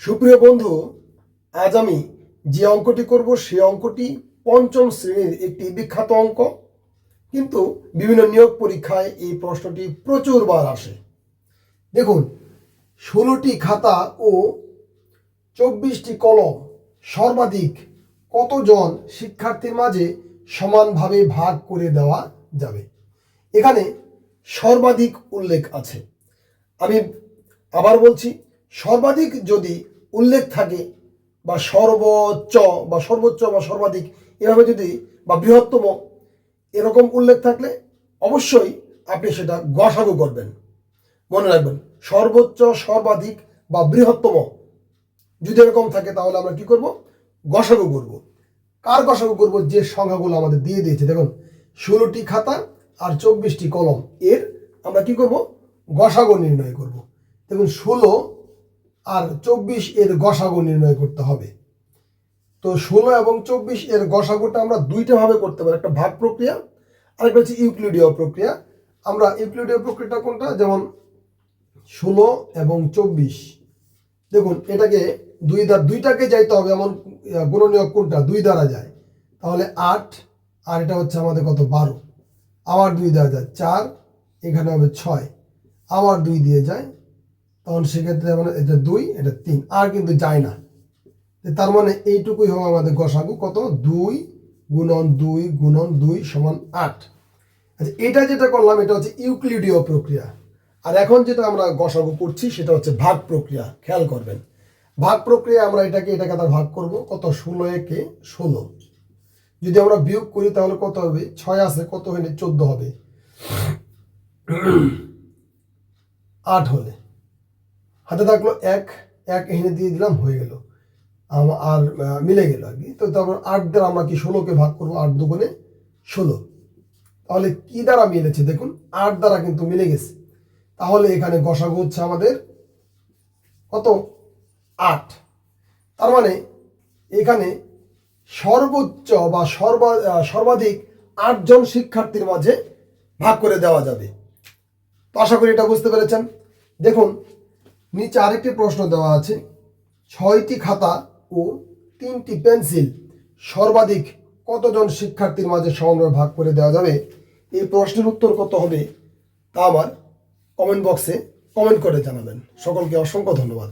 সুপ্রিয় বন্ধু, আজ আমি যে অঙ্কটি করব সে অঙ্কটি পঞ্চম শ্রেণির একটি বিখ্যাত অঙ্ক। কিন্তু বিভিন্ন নিয়োগ পরীক্ষায় এই প্রশ্নটি প্রচুরবার আসে। দেখুন, ষোলোটি খাতা ও চব্বিশটি কলম সর্বাধিক কতজন শিক্ষার্থীর মাঝে সমানভাবে ভাগ করে দেওয়া যাবে? এখানে সর্বাধিক উল্লেখ আছে। আমি আবার বলছি সর্বাধিক যদি উল্লেখ থাকে বা সর্বোচ্চ বা সর্বোচ্চ বা সর্বাধিক এভাবে যদি বা বৃহত্তম এরকম উল্লেখ থাকলে অবশ্যই আপনি সেটা গসাগু করবেন। মনে রাখবেন, সর্বোচ্চ, সর্বাধিক বা বৃহত্তম যদি এরকম থাকে তাহলে আমরা কি করব? গসাগু করব। কার গসাগু করব? যে সংখ্যাগুলো আমাদের দিয়ে দিয়েছে। দেখুন, ষোলোটি খাতা আর চব্বিশটি কলম। এর আমরা কি করব? গসাগু নির্ণয় করব। দেখুন, ষোলো আর চব্বিশ এর গসাগু নির্ণয় করতে হবে। তো ষোলো এবং চব্বিশ এর গসাগুটা আমরা দুইটা ভাবে করতে পারি একটা ভাগ প্রক্রিয়া আরেকটা হচ্ছে ইউক্লিডীয় প্রক্রিয়া। আমরা ইউক্লিডীয় প্রক্রিয়াটা কোনটা? যেমন ষোলো এবং চব্বিশ। দেখুন এটাকে দুই দ্বার দুইটাকে যাইতে হবে এমন আহ, গুণনীয়ক কোনটা? দুই দ্বারা যায়। তাহলে আট আর এটা হচ্ছে আমাদের কত? বারো। আবার দুই দ্বারা যায় চার এখানে হবে ছয়। আবার দুই দিয়ে যায় তখন সেক্ষেত্রে মানে এটা দুই, এটা তিন। আর কিন্তু যায় না। তার মানে এইটুকুই হবে আমাদের গসাগু। কত? দুই গুণন দুই গুণন দুই সমান আট। আচ্ছা এটা যেটা করলাম, এটা হচ্ছে ইউক্লিডীয় প্রক্রিয়া। আর এখন যেটা আমরা গসাগু করছি, সেটা হচ্ছে ভাগ প্রক্রিয়া। খেয়াল করবেন। ভাগ প্রক্রিয়া আমরা এটাকে এটাকে আবার ভাগ করব। কত? ষোলো একে ষোলো। যদি আমরা বিয়োগ করি, তাহলে কত হবে? ছয় আছে, কত হলে চোদ্দ হবে। আট হলে। হাতে থাকল এক এক এখানে দিয়ে দিলাম, হয়ে গেল। আর মিলে গেল আর কি। তো তারপর আট দ্বারা আমরা কি ষোলোকে ভাগ করব? আট দুগুণে ষোলো। তাহলে কি দ্বারা মিলেছে? দেখুন, আট দ্বারা কিন্তু মিলে গেছে। তাহলে এখানে গসাগু হচ্ছে আমাদের কত? আট। তার মানে এখানে সর্বোচ্চ বা সর্বা সর্বাধিক আটজন শিক্ষার্থীর মাঝে ভাগ করে দেওয়া যাবে। তো আশা করি এটা বুঝতে পেরেছেন। দেখুন নিচে আরেকটি প্রশ্ন দেওয়া আছে। ছয়টি খাতা ও তিনটি পেন্সিল সর্বাধিক কতজন শিক্ষার্থীর মাঝে সমন্বয় ভাগ করে দেওয়া যাবে? এই প্রশ্নের উত্তর কত হবে তা আমার কমেন্ট বক্সে কমেন্ট করে জানাবেন। সকলকে অসংখ্য ধন্যবাদ।